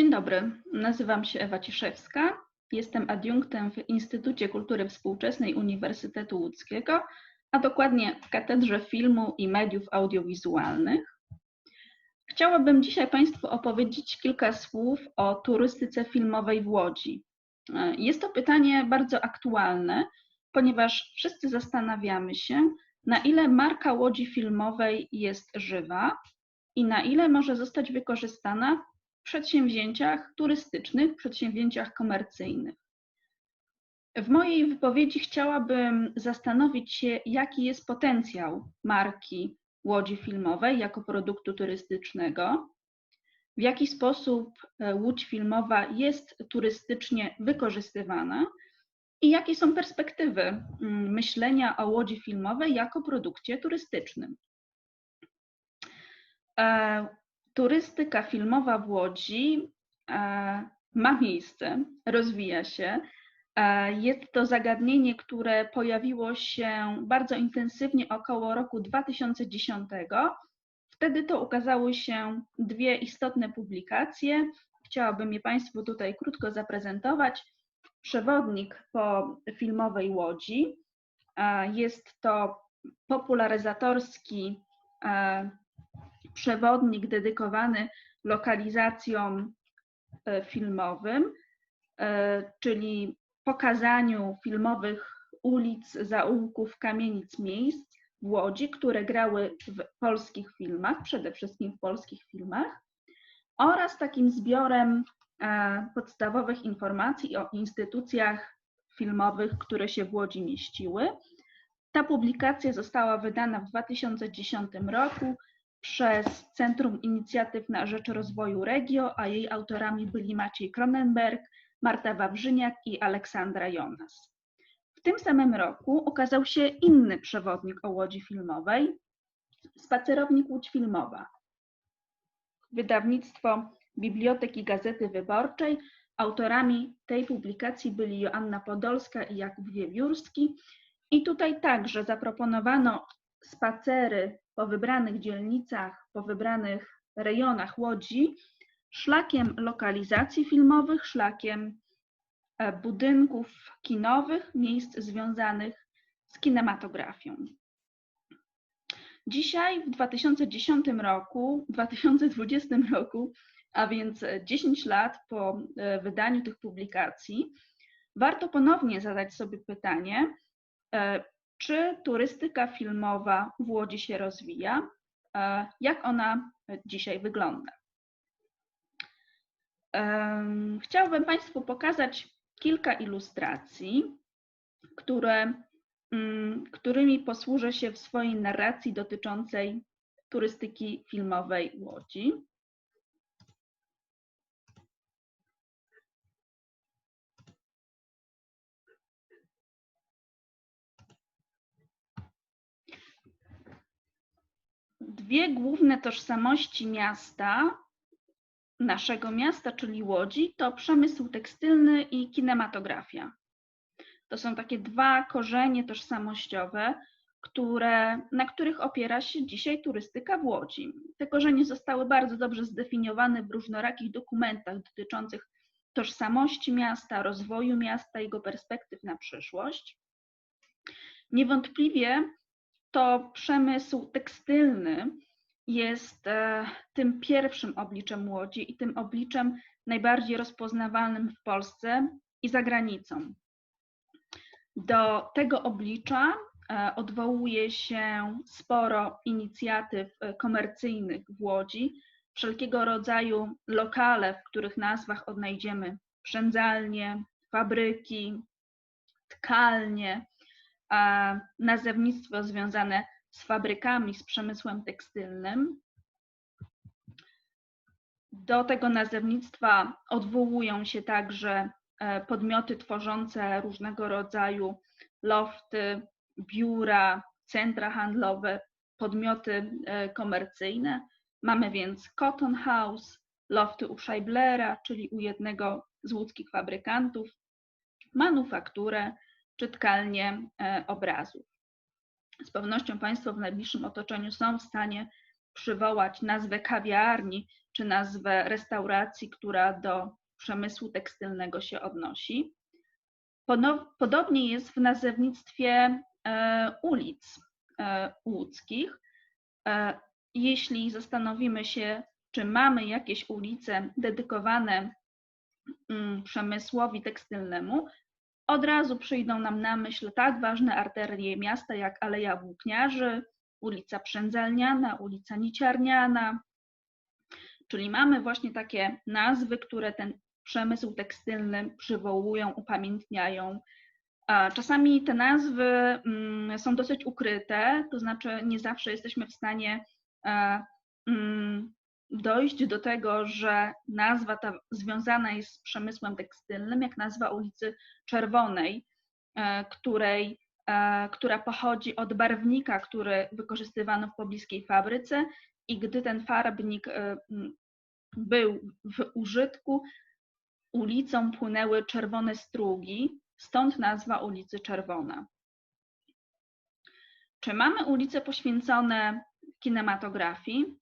Dzień dobry, nazywam się Ewa Ciszewska. Jestem adiunktem w Instytucie Kultury Współczesnej Uniwersytetu Łódzkiego, a dokładnie w Katedrze Filmu i Mediów Audiowizualnych. Chciałabym dzisiaj Państwu opowiedzieć kilka słów o turystyce filmowej w Łodzi. Jest to pytanie bardzo aktualne, ponieważ wszyscy zastanawiamy się, na ile marka Łodzi Filmowej jest żywa i na ile może zostać wykorzystana przedsięwzięciach turystycznych, przedsięwzięciach komercyjnych. W mojej wypowiedzi chciałabym zastanowić się, jaki jest potencjał marki Łodzi Filmowej jako produktu turystycznego, w jaki sposób e, łódź filmowa jest turystycznie wykorzystywana i jakie są perspektywy mm, myślenia o łodzi filmowej jako produkcie turystycznym. Turystyka filmowa w Łodzi e, ma miejsce, rozwija się. E, jest to zagadnienie, które pojawiło się bardzo intensywnie około roku 2010. Wtedy to ukazały się dwie istotne publikacje. Chciałabym je Państwu tutaj krótko zaprezentować. Przewodnik po filmowej łodzi. E, jest to popularyzatorski przewodnik dedykowany lokalizacjom e, filmowym, e, czyli pokazaniu filmowych ulic, zaułków, kamienic, miejsc w Łodzi, które grały w polskich filmach, przede wszystkim w polskich filmach, oraz takim zbiorem e, podstawowych informacji o instytucjach filmowych, które się w Łodzi mieściły. Ta publikacja została wydana w 2010 roku przez Centrum Inicjatyw na Rzecz Rozwoju Regio, a jej autorami byli Maciej Kronenberg, Marta Wawrzyniak i Aleksandra Jonas. W tym samym roku ukazał się inny przewodnik o łodzi filmowej, Spacerownik Łódź Filmowa. Wydawnictwo Biblioteki Gazety Wyborczej. Autorami tej publikacji byli Joanna Podolska i Jakub Wiewiórski. I tutaj także zaproponowano spacery po wybranych dzielnicach, po wybranych rejonach Łodzi, szlakiem lokalizacji filmowych, szlakiem e, budynków kinowych, miejsc związanych z kinematografią. Dzisiaj, w 2010 roku, 2020 roku, a więc 10 lat po e, wydaniu tych publikacji, warto ponownie zadać sobie pytanie, e, czy turystyka filmowa w Łodzi się rozwija? E, jak ona dzisiaj wygląda? Chciałabym Państwu pokazać kilka ilustracji, które, mm, którymi posłużę się w swojej narracji dotyczącej turystyki filmowej Łodzi. Dwie główne tożsamości miasta, naszego miasta, czyli Łodzi, to przemysł tekstylny i kinematografia. To są takie dwa korzenie tożsamościowe, które, na których opiera się dzisiaj turystyka w Łodzi. Te korzenie zostały bardzo dobrze zdefiniowane w różnorakich dokumentach dotyczących tożsamości miasta, rozwoju miasta, jego perspektyw na przyszłość. Niewątpliwie to przemysł tekstylny jest e, tym pierwszym obliczem Łodzi i tym obliczem najbardziej rozpoznawalnym w Polsce i za granicą. Do tego oblicza e, odwołuje się sporo inicjatyw e, komercyjnych w Łodzi, wszelkiego rodzaju lokale, w których nazwach odnajdziemy przędzalnie, fabryki, tkalnie, nazewnictwo związane z fabrykami, z przemysłem tekstylnym. Do tego nazewnictwa odwołują się także e, podmioty tworzące różnego rodzaju lofty, biura, centra handlowe, podmioty e, komercyjne. Mamy więc Cotton House, lofty u Scheiblera, czyli u jednego z łódzkich fabrykantów, manufakturę, czytkalnie e, obrazów. Z pewnością Państwo w najbliższym otoczeniu są w stanie przywołać nazwę kawiarni czy nazwę restauracji, która do przemysłu tekstylnego się odnosi. Podobnie jest w nazewnictwie e, ulic e, łódzkich. Jeśli zastanowimy się, czy mamy jakieś ulice dedykowane mm, przemysłowi tekstylnemu, od razu przyjdą nam na myśl tak ważne arterie miasta jak Aleja Włókniarzy, ulica Przędzalniana, ulica Niciarniana, czyli mamy właśnie takie nazwy, które ten przemysł tekstylny przywołują, upamiętniają. Czasami te nazwy mm, są dosyć ukryte, to znaczy nie zawsze jesteśmy w stanie e, mm, dojść do tego, że nazwa ta związana jest z przemysłem tekstylnym, jak nazwa ulicy Czerwonej, e, której, e, która pochodzi od barwnika, który wykorzystywano w pobliskiej fabryce i gdy ten farbnik był w użytku, ulicą płynęły czerwone strugi, stąd nazwa ulicy Czerwona. Czy mamy ulice poświęcone kinematografii?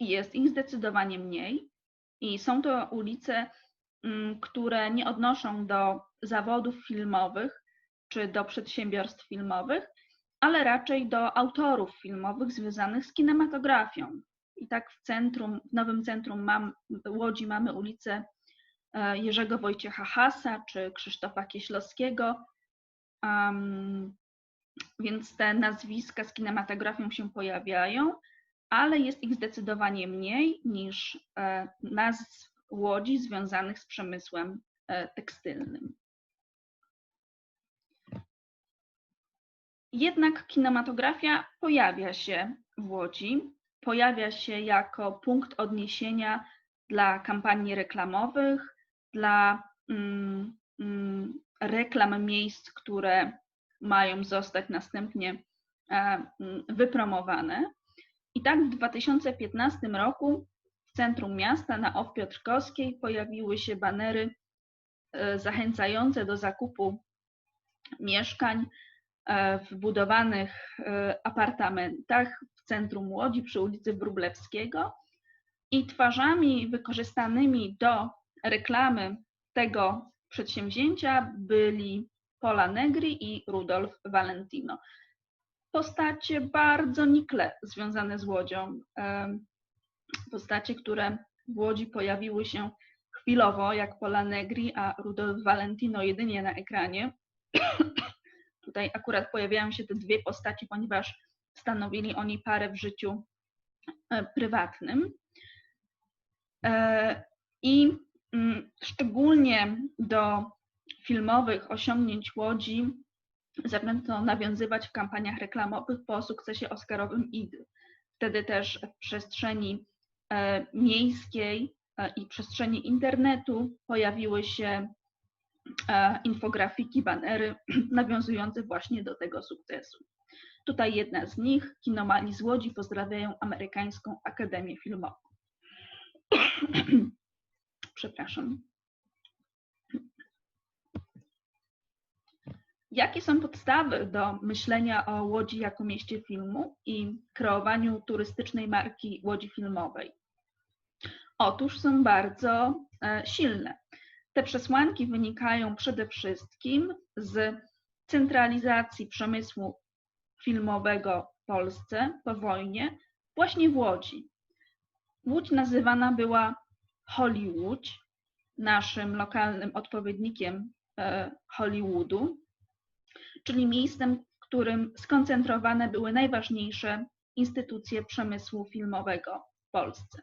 Jest ich zdecydowanie mniej i są to ulice, mm, które nie odnoszą do zawodów filmowych czy do przedsiębiorstw filmowych, ale raczej do autorów filmowych związanych z kinematografią. I tak w centrum, w nowym centrum mam, Łodzi mamy ulicę e, Jerzego Wojciecha Hasa czy Krzysztofa Kieślowskiego. Um, więc te nazwiska z kinematografią się pojawiają, ale jest ich zdecydowanie mniej niż e, nazw Łodzi związanych z przemysłem e, tekstylnym. Jednak kinematografia pojawia się w Łodzi pojawia się jako punkt odniesienia dla kampanii reklamowych, dla mm, mm, reklam miejsc, które mają zostać następnie e, mm, wypromowane. I tak w 2015 roku w centrum miasta na Ów Piotrkowskiej pojawiły się banery e, zachęcające do zakupu mieszkań e, w budowanych apartamentach centrum Łodzi przy ulicy Wróblewskiego i twarzami wykorzystanymi do reklamy tego przedsięwzięcia byli Pola Negri i Rudolf Valentino. Postacie bardzo nikle związane z Łodzią. Postacie, które w Łodzi pojawiły się chwilowo, jak Pola Negri, a Rudolf Valentino jedynie na ekranie. Tutaj akurat pojawiają się te dwie postaci, ponieważ stanowili oni parę w życiu e, prywatnym. E, I mm, szczególnie do filmowych osiągnięć Łodzi zaczęto nawiązywać w kampaniach reklamowych po sukcesie oscarowym Idy. Wtedy też w przestrzeni e, miejskiej i przestrzeni internetu pojawiły się infografiki, banery nawiązujące właśnie do tego sukcesu. Tutaj jedna z nich, Kinomani z Łodzi, pozdrawiają Amerykańską Akademię Filmową. Przepraszam. Jakie są podstawy do myślenia o Łodzi jako mieście filmu i kreowaniu turystycznej marki Łodzi Filmowej? Otóż są bardzo e, silne. Te przesłanki wynikają przede wszystkim z centralizacji przemysłu filmowego w Polsce po wojnie właśnie w Łodzi. Łódź nazywana była Hollywood, naszym lokalnym odpowiednikiem e, Hollywoodu, czyli miejscem, w którym skoncentrowane były najważniejsze instytucje przemysłu filmowego w Polsce.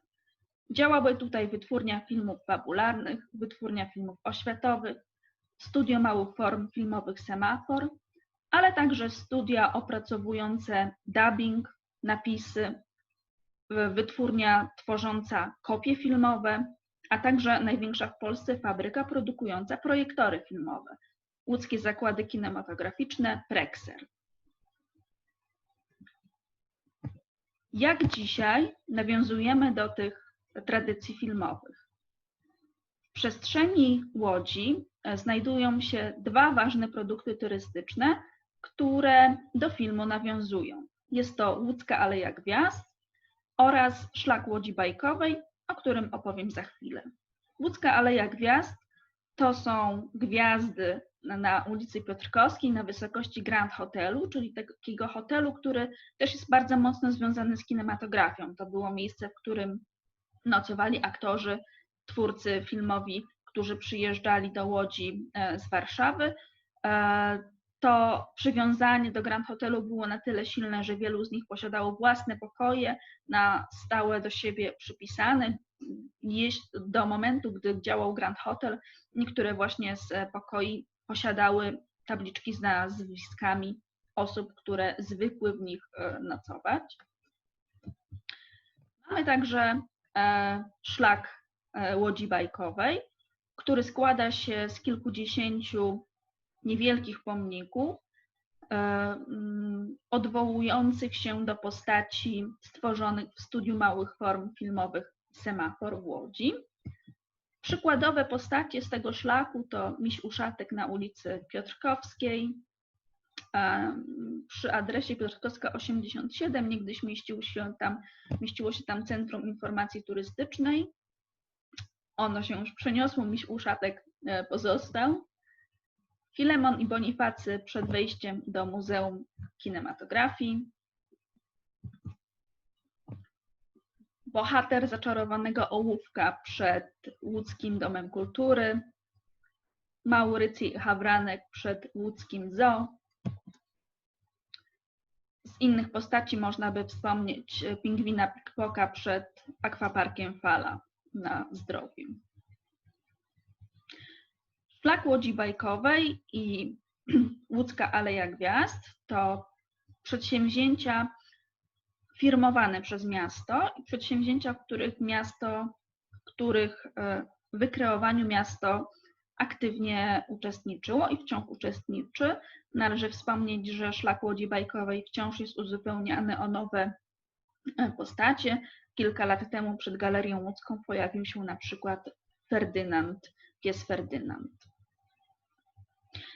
Działały tutaj wytwórnia filmów fabularnych, wytwórnia filmów oświatowych, studio małych form filmowych Semafor ale także studia opracowujące dubbing, napisy, wytwórnia tworząca kopie filmowe, a także największa w Polsce fabryka produkująca projektory filmowe, łódzkie zakłady kinematograficzne Prexer. Jak dzisiaj nawiązujemy do tych tradycji filmowych? W przestrzeni Łodzi e, znajdują się dwa ważne produkty turystyczne, które do filmu nawiązują. Jest to Łódzka Aleja Gwiazd oraz szlak Łodzi Bajkowej, o którym opowiem za chwilę. Łódzka Aleja Gwiazd to są gwiazdy na ulicy Piotrkowskiej na wysokości Grand Hotelu, czyli takiego hotelu, który też jest bardzo mocno związany z kinematografią. To było miejsce, w którym nocowali aktorzy, twórcy filmowi, którzy przyjeżdżali do Łodzi e, z Warszawy. E, to przywiązanie do Grand Hotelu było na tyle silne, że wielu z nich posiadało własne pokoje, na stałe do siebie przypisane. Do momentu, gdy działał Grand Hotel, niektóre właśnie z pokoi posiadały tabliczki z nazwiskami osób, które zwykły w nich e, nocować. Mamy także e, szlak e, łodzi bajkowej, który składa się z kilkudziesięciu niewielkich pomników, mm, odwołujących się do postaci stworzonych w studiu małych form filmowych Semafor w Łodzi. Przykładowe postacie z tego szlaku to miś Uszatek na ulicy Piotrkowskiej, przy adresie Piotrkowska 87 niegdyś mieścił się tam, mieściło się tam Centrum Informacji Turystycznej. Ono się już przeniosło, miś Uszatek e, pozostał. Filemon i Bonifacy przed wejściem do Muzeum Kinematografii. Bohater zaczarowanego ołówka przed łódzkim Domem Kultury, Maurycy Hawranek przed łódzkim zoo. Z innych postaci można by wspomnieć pingwina Pikpoka przed akwaparkiem Fala na zdrowiu. Szlak Łodzi Bajkowej i Łódzka Aleja Gwiazd to przedsięwzięcia firmowane przez miasto i przedsięwzięcia, w których miasto, w których e, wykreowaniu miasto aktywnie uczestniczyło i wciąż uczestniczy. Należy wspomnieć, że szlak Łodzi Bajkowej wciąż jest uzupełniany o nowe e, postacie. Kilka lat temu przed Galerią Łódzką pojawił się na przykład Ferdynand, pies Ferdynand.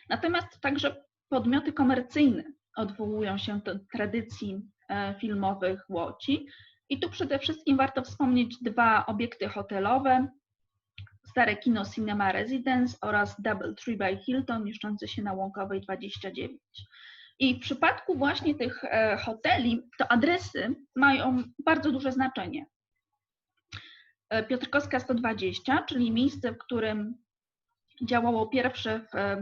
Natomiast także podmioty komercyjne odwołują się do tradycji filmowych Łodzi. I tu przede wszystkim warto wspomnieć dwa obiekty hotelowe, stare kino Cinema Residence oraz Double Tree by Hilton mieszczące się na Łąkowej 29. I w przypadku właśnie tych e, hoteli, to adresy mają bardzo duże znaczenie. E, Piotrkowska 120, czyli miejsce, w którym działało pierwsze w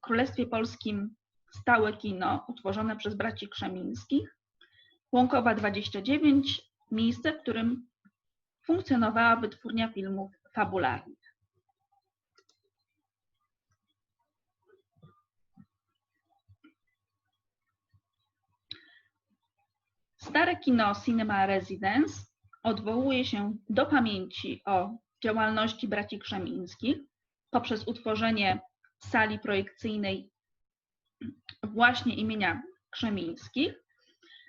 Królestwie Polskim stałe kino utworzone przez braci Krzemińskich. Łąkowa 29, miejsce, w którym funkcjonowała wytwórnia filmów fabularnych. Stare kino Cinema Residence odwołuje się do pamięci o działalności braci Krzemińskich poprzez utworzenie sali projekcyjnej właśnie imienia Krzemińskich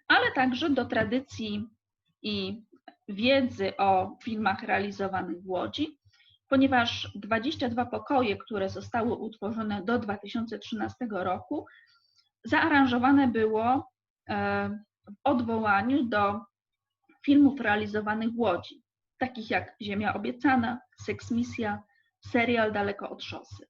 ale także do tradycji i wiedzy o filmach realizowanych w Łodzi, ponieważ 22 pokoje, które zostały utworzone do 2013 roku, zaaranżowane było e, w odwołaniu do filmów realizowanych w Łodzi, takich jak Ziemia Obiecana, Seks Misja, serial Daleko od szosy.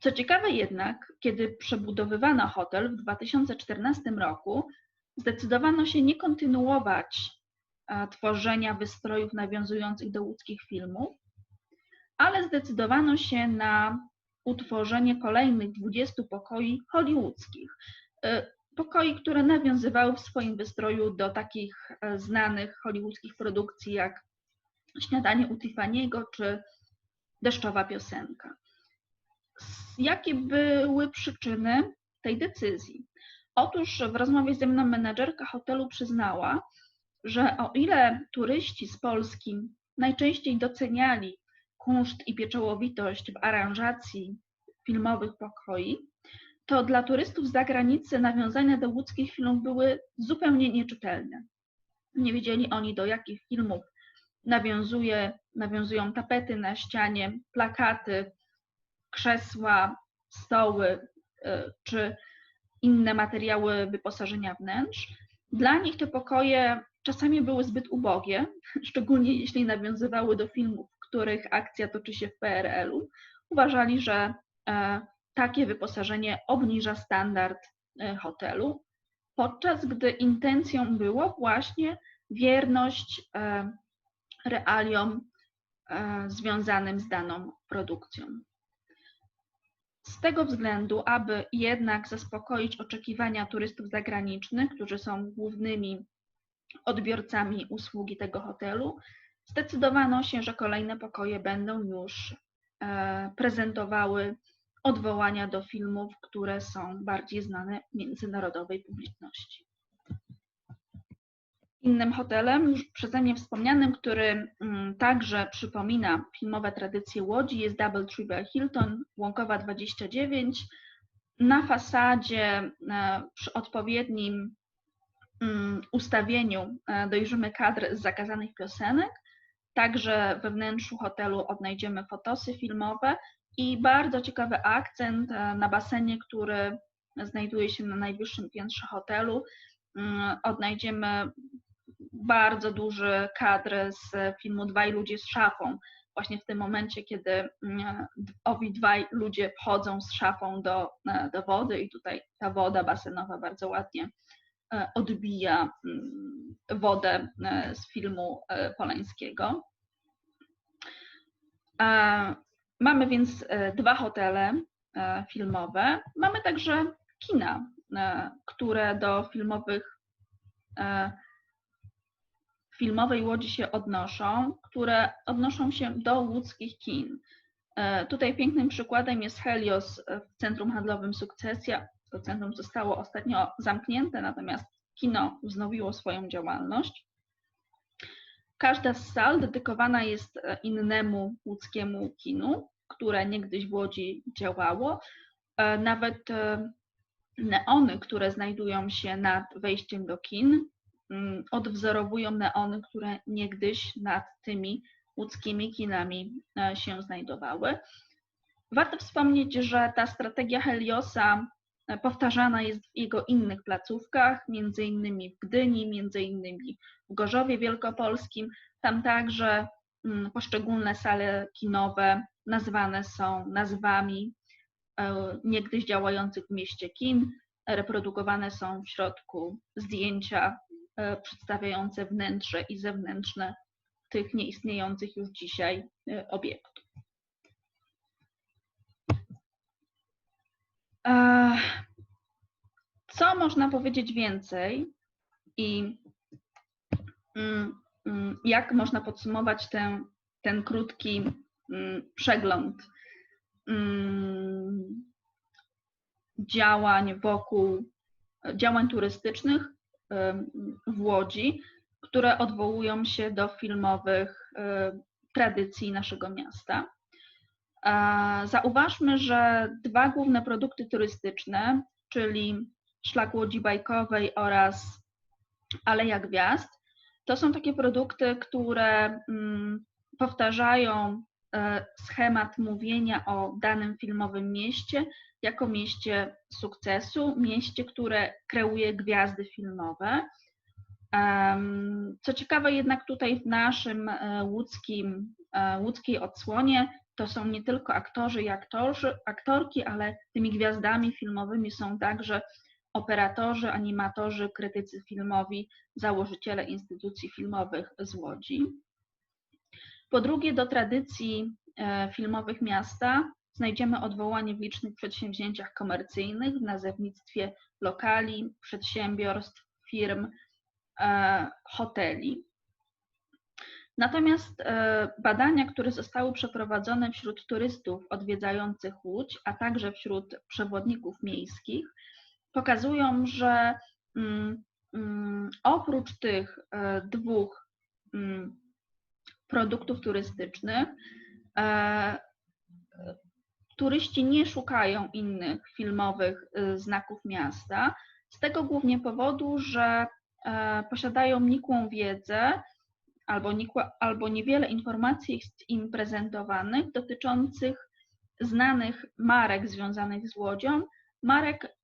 Co ciekawe jednak, kiedy przebudowywano hotel w 2014 roku, zdecydowano się nie kontynuować e, tworzenia wystrojów nawiązujących do łódzkich filmów, ale zdecydowano się na utworzenie kolejnych 20 pokoi hollywoodzkich. E, pokoi, które nawiązywały w swoim wystroju do takich e, znanych hollywoodzkich produkcji jak Śniadanie u Tiffany'ego czy Deszczowa piosenka. Jakie były przyczyny tej decyzji? Otóż w rozmowie ze mną menedżerka hotelu przyznała, że o ile turyści z Polski najczęściej doceniali kunszt i pieczołowitość w aranżacji filmowych pokoi, to dla turystów z zagranicy nawiązania do łódzkich filmów były zupełnie nieczytelne. Nie wiedzieli oni, do jakich filmów nawiązuje, nawiązują tapety na ścianie, plakaty, krzesła, stoły y, czy inne materiały wyposażenia wnętrz. Dla nich te pokoje czasami były zbyt ubogie, szczególnie jeśli nawiązywały do filmów, w których akcja toczy się w PRL-u. Uważali, że takie wyposażenie obniża standard hotelu, podczas gdy intencją było właśnie wierność realiom związanym z daną produkcją. Z tego względu, aby jednak zaspokoić oczekiwania turystów zagranicznych, którzy są głównymi odbiorcami usługi tego hotelu, zdecydowano się, że kolejne pokoje będą już e, prezentowały odwołania do filmów, które są bardziej znane międzynarodowej publiczności. Innym hotelem, już przeze mnie wspomnianym, który mm, także przypomina filmowe tradycje Łodzi, jest Double Triple Hilton, Łąkowa 29. Na fasadzie e, przy odpowiednim mm, ustawieniu e, dojrzymy kadr z zakazanych piosenek. Także we wnętrzu hotelu odnajdziemy fotosy filmowe i bardzo ciekawy akcent e, na basenie, który znajduje się na najwyższym piętrze hotelu. Mm, odnajdziemy bardzo duży kadr z filmu Dwaj ludzie z szafą. Właśnie w tym momencie, kiedy mm, owi dwaj ludzie wchodzą z szafą do, e, do wody i tutaj ta woda basenowa bardzo ładnie e, odbija mm, wodę e, z filmu Polańskiego. Mamy więc dwa hotele filmowe. Mamy także kina, które do filmowych filmowej Łodzi się odnoszą, które odnoszą się do łódzkich kin. E, tutaj pięknym przykładem jest Helios w Centrum Handlowym Sukcesja. To centrum zostało ostatnio zamknięte, natomiast kino wznowiło swoją działalność. Każda z sal dedykowana jest e, innemu łódzkiemu kinu, które niegdyś w Łodzi działało. E, nawet neony, które znajdują się nad wejściem do kin, odwzorowują neony, które niegdyś nad tymi łódzkimi kinami e, się znajdowały. Warto wspomnieć, że ta strategia Heliosa e, powtarzana jest w jego innych placówkach, między innymi w Gdyni, między innymi w Gorzowie Wielkopolskim. Tam także mm, poszczególne sale kinowe nazwane są nazwami e, niegdyś działających w mieście kin. Reprodukowane są w środku zdjęcia przedstawiające wnętrze i zewnętrzne tych nieistniejących już dzisiaj e, obiektów. E, co można powiedzieć więcej i mm, mm, jak można podsumować ten, ten krótki mm, przegląd działań wokół działań turystycznych w Łodzi, które odwołują się do filmowych tradycji naszego miasta. Zauważmy, że dwa główne produkty turystyczne, czyli Szlak Łodzi Bajkowej oraz Aleja Gwiazd, to są takie produkty, które mm, powtarzają e, schemat mówienia o danym filmowym mieście jako mieście sukcesu, mieście, które kreuje gwiazdy filmowe. Co ciekawe, jednak tutaj w naszym e, łódzkim, e, łódzkiej odsłonie to są nie tylko aktorzy i aktorzy, aktorki, ale tymi gwiazdami filmowymi są także operatorzy, animatorzy, krytycy filmowi, założyciele instytucji filmowych z Łodzi. Po drugie, do tradycji e, filmowych miasta znajdziemy odwołanie w licznych przedsięwzięciach komercyjnych, w nazewnictwie lokali, przedsiębiorstw, firm, e, hoteli. Natomiast e, badania, które zostały przeprowadzone wśród turystów odwiedzających Łódź, a także wśród przewodników miejskich, pokazują, że mm, mm, oprócz tych e, dwóch mm, produktów turystycznych, turyści nie szukają innych filmowych y, znaków miasta, z tego głównie powodu, że e, posiadają nikłą wiedzę albo, albo niewiele informacji jest im prezentowanych dotyczących znanych marek związanych z łodzią. Marek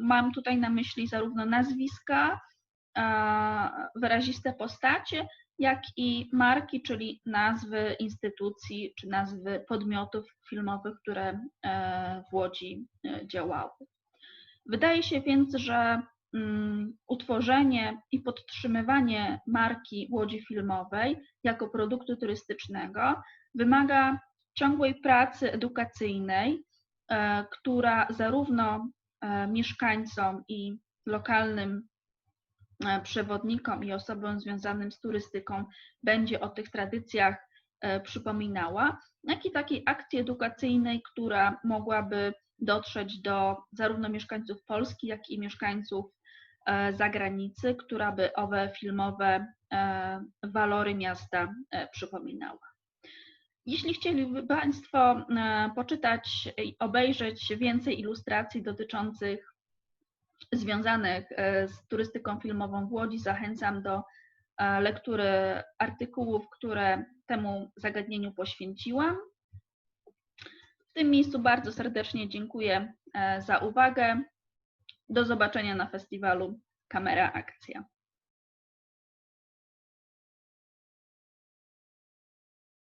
mam tutaj na myśli zarówno nazwiska, wyraziste postacie, jak i marki, czyli nazwy instytucji czy nazwy podmiotów filmowych, które w Łodzi działały. Wydaje się więc, że mm, utworzenie i podtrzymywanie marki Łodzi Filmowej jako produktu turystycznego wymaga ciągłej pracy edukacyjnej, e, która zarówno e, mieszkańcom i lokalnym e, przewodnikom i osobom związanym z turystyką będzie o tych tradycjach przypominała, jak i takiej akcji edukacyjnej, która mogłaby dotrzeć do zarówno mieszkańców Polski, jak i mieszkańców zagranicy, która by owe filmowe walory miasta przypominała. Jeśli chcieliby Państwo e, poczytać i obejrzeć więcej ilustracji dotyczących związanych e, z turystyką filmową w Łodzi, zachęcam do e, lektury artykułów, które temu zagadnieniu poświęciłam. W tym miejscu bardzo serdecznie dziękuję za uwagę. Do zobaczenia na festiwalu Kamera Akcja.